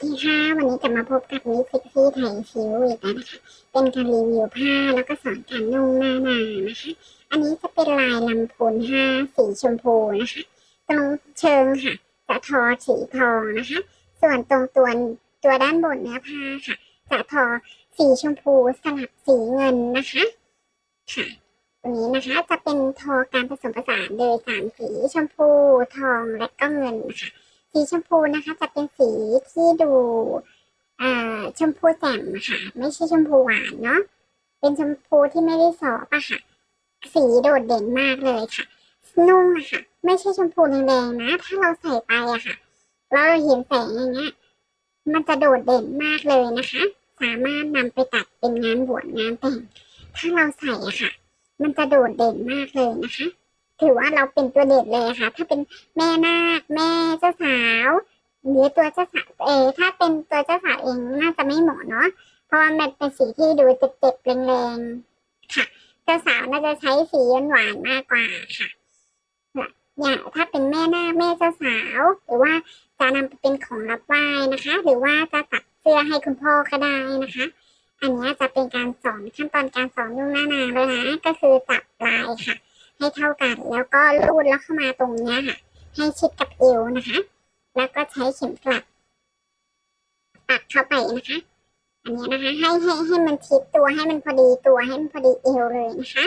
สดีค่ะวันนี้กลับมาพบกับมิสซิซี่ไทยซิวอีกแล้วนะคะ เป็นการรีวิวผ้าแล้วก็สอนการนุ่งหน้านานะคะ อันนี้จะเป็นลายลำพูนห้าสีชมพูนะคะ ตรงเชิงค่ะ จะทอสีทองนะคะ ส่วนตรงตัวตัวด้านบนเนื้อผ้าค่ะ จะทอสีชมพูสลับสีเงินนะคะค่ะตรงนี้นะคะจะเป็นทอการผสมผสานโดยสามสีชมพูทองและก็เงินนะคะ สีชมพูนะคะจะเป็นสีที่ดูอ่าชมพูแจ่มค่ะ ไม่ใช่ชมพูหวานเนาะเป็นชมพูที่ไม่ได้สอบอะค่ะ สีโดดเด่นมากเลยค่ะนุ่งอะค่ะ ไม่ใช่ชมพูแดงๆนะ ถ้าเราใส่ไปอะค่ะเราเห็นแสงอย่างเงี้ยมันจะโดดเด่นมากเลยนะคะ สามารถนำไปตัดเป็นงานบวชงานแต่ง ถ้าเราใส่อะค่ะ มันจะโดดเด่นมากเลยนะคะ ถือว่าเราเป็นตัวเด่นเลยค่ะ ถ้าเป็นแม่นาคแม่เจ้าสาวหรือตัวเจ้าสาวเอถ้าเป็นตัวเจ้าสาวเองน่าจะไม่เหมาะเนาะเพราะว่ามันเป็นสีที่ดูเจ็บๆแรงๆค่ะ เจ้าสาวน่าจะใช้สีหวานมากกว่าค่ะอย่างถ้าเป็นแม่นาคแม่เจ้าสาว หรือว่าจะนำไปเป็นของรับไหว้นะคะ หรือว่าจะตัดเสื้อให้คุณพ่อก็ได้นะคะ อันนี้จะเป็นการสอนขั้นตอนการสอนนุ่งหน้านางเลยนะก็คือจับลายค่ะ ให้เท่ากัน แล้วก็ลูดแล้วเข้ามาตรงเนี้ยค่ะ ให้ชิดกับเอวนะคะ แล้วก็ใช้เข็มกลัดปักเข้าไปนะคะ อันนี้นะคะให้ให้ให้มันชิดตัวให้มันพอดีตัวให้มันพอดีเอวเลยนะคะ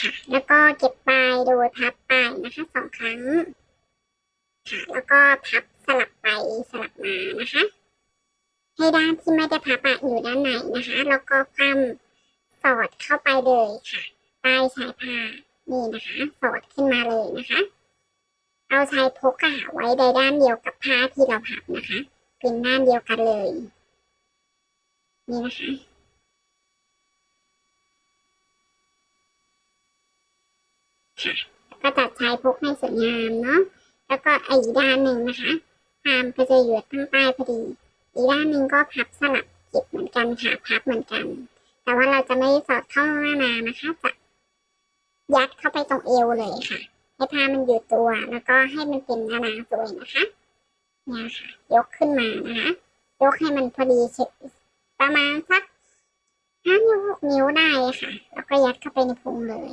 ค่ะแล้วก็เก็บปลายโดยพับปลายนะคะสองครั้งค่ะแล้วก็พับสลับไปสลับมานะคะ ให้ด้านที่ไม่ได้พับอะอยู่ด้านในนะคะ แล้วก็คว่ำ สอดเข้าไปเลยค่ะใต้ชายผ้านี่นะคะสอดขึ้นมาเลยนะคะ เอาชายพกอะไว้ในด้านเดียวกับผ้าที่เราพับนะคะ เป็นด้านเดียวกันเลย นี่นะคะค่ะก็ตัดชายพกให้สวยงามเนาะแล้วก็อีกด้านหนึ่งนะคะพามก็จะอยู่ข้างใต้พอดี อีกด้านหนึ่งก็พับสลับเก็บเหมือนกันค่ะพับเหมือนกัน แต่ว่าเราจะไม่สอดเข้าหน้านานะคะ จะยัดเข้าไปตรงเอวเลยค่ะ ให้ผ้ามันอยู่ตัว แล้วก็ให้มันเป็นหนานาสวยนะคะเนี่ยค่ะ ยกขึ้นมานะคะ ยกให้มันพอดีเประมาณสักห้านิ้วหกนิ้วได้ค่ะ แล้วก็ยัดเข้าไปในพุงเลย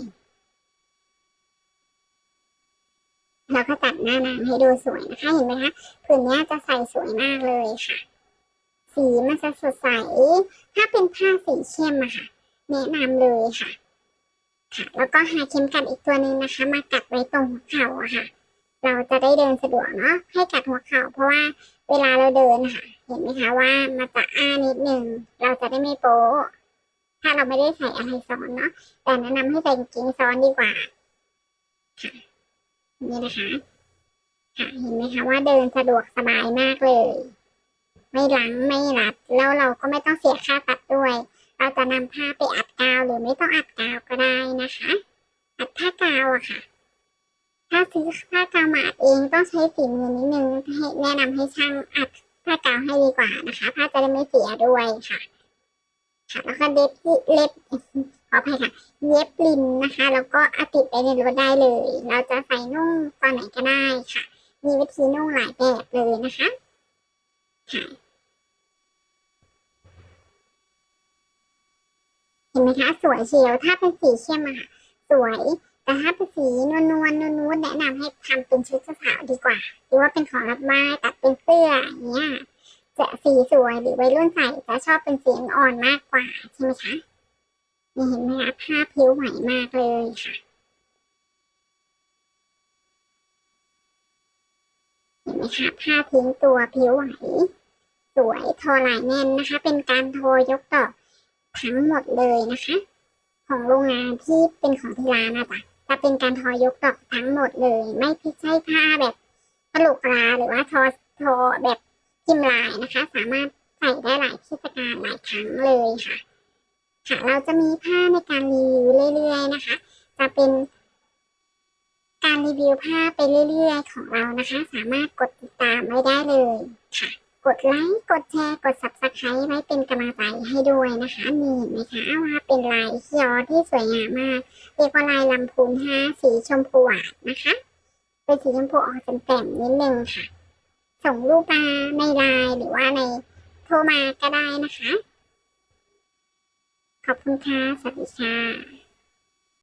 แล้วก็ตัดหน้านางให้ดูสวยนะคะ เห็นไหมคะผืนนี้จะใส่สวยมากเลยค่ะ สีมันจะสดใส ถ้าเป็นผ้าสีเข้มอะค่ะ แนะนำเลยค่ะ ค่ะ แล้วก็หาเข็มกัดอีกตัวหนึ่งนะคะ มากัดไว้ตรงหัวเข่าอะค่ะ เราจะได้เดินสะดวกเนาะ ให้กัดหัวเข่าเพราะว่าเวลาเราเดินค่ะ เห็นไหมคะว่ามันจะอ้านิดนึง เราจะได้ไม่โป๊ะถ้าเราไม่ได้ใส่อะไรซ้อนเนาะ แต่แนะนำให้ใส่กางเกงซ้อนดีกว่า ค่ะ นี่นะคะ ค่ะ เห็นไหมคะว่าเดินสะดวกสบายมากเลย ไม่ล้างไม่รัดแล้วเราก็ไม่ต้องเสียค่าตัดด้วย เราจะนำผ้าไปอัดกาวหรือไม่ต้องอัดกาวก็ได้นะคะ อัดผ้ากาวอะค่ะ ถ้าซื้อผ้ากาวมาอัดเองต้องใช้ฝีมือนิดนึงให้แนะนำให้ช่างอัดผ้ากาวให้ดีกว่านะคะ ผ้าจะได้ไม่เสียด้วยค่ะ ค่ะแล้วก็เล็บเล็บขออภัยค่ะ เย็บริมนะคะ แล้วก็เอาติดไปในรถได้เลย เราจะใส่นุ่งตอนไหนก็ได้ค่ะ มีวิธีนุ่งหลายแบบเลยนะคะค่ะ เห็นไหมคะ สวยเชียว ถ้าเป็นสีเข้มอะค่ะ สวย แต่ถ้าเป็นสีนวลนวลนวลนวลแนะนำให้ทำเป็นชุดเจ้าสาวดีกว่า หรือว่าเป็นของรับไหว้ตัดเป็นเสื้ออย่างเงี้ยจะสีสวยหรือวัยรุ่นใส่จะชอบเป็นสีอ่อนมากกว่าใช่ไหมคะนี่เห็นไหมคะผ้าผิวไหวมากเลยค่ะเห็นไหมคะผ้าทิ้งตัวผิวไหว วยทอลายแน่นนะคะ เป็นการโทยกดอกทั้งหมดเลยนะคะ ของโรงงานที่เป็นของที่ร้านนะจ๊ะจะเป็นการทอยกดอกทั้งหมดเลย ไม่ใช่ผ้าแบบกระโหลกลาหรือว่าทอทอแบบพิมพ์ลายนะคะ สามารถใส่ได้หลายเทศกาลหลายครั้งเลยค่ะ ค่ะเราจะมีผ้าในการรีวิวเรื่อยๆนะคะ จะเป็นการรีวิวผ้าไปเรื่อยๆ ของเรานะคะ สามารถกดติดตามไว้ได้เลยค่ะ กดไลค์กดแชร์กด subscribe ไว้เป็นกำลังใจให้ด้วยนะคะนี่เห็นไหมคะว่าเป็นลายเขียวที่สวยงามมากเรียกว่าลายลำพูนห้าสีชมพูหวานนะคะเป็นสีชมพูออกแจ่มๆนิดนึงค่ะ ส่งรูปมาในไลน์หรือว่าในโทรมาก็ได้นะคะ ขอบคุณค่ะสวัสดีค่ะ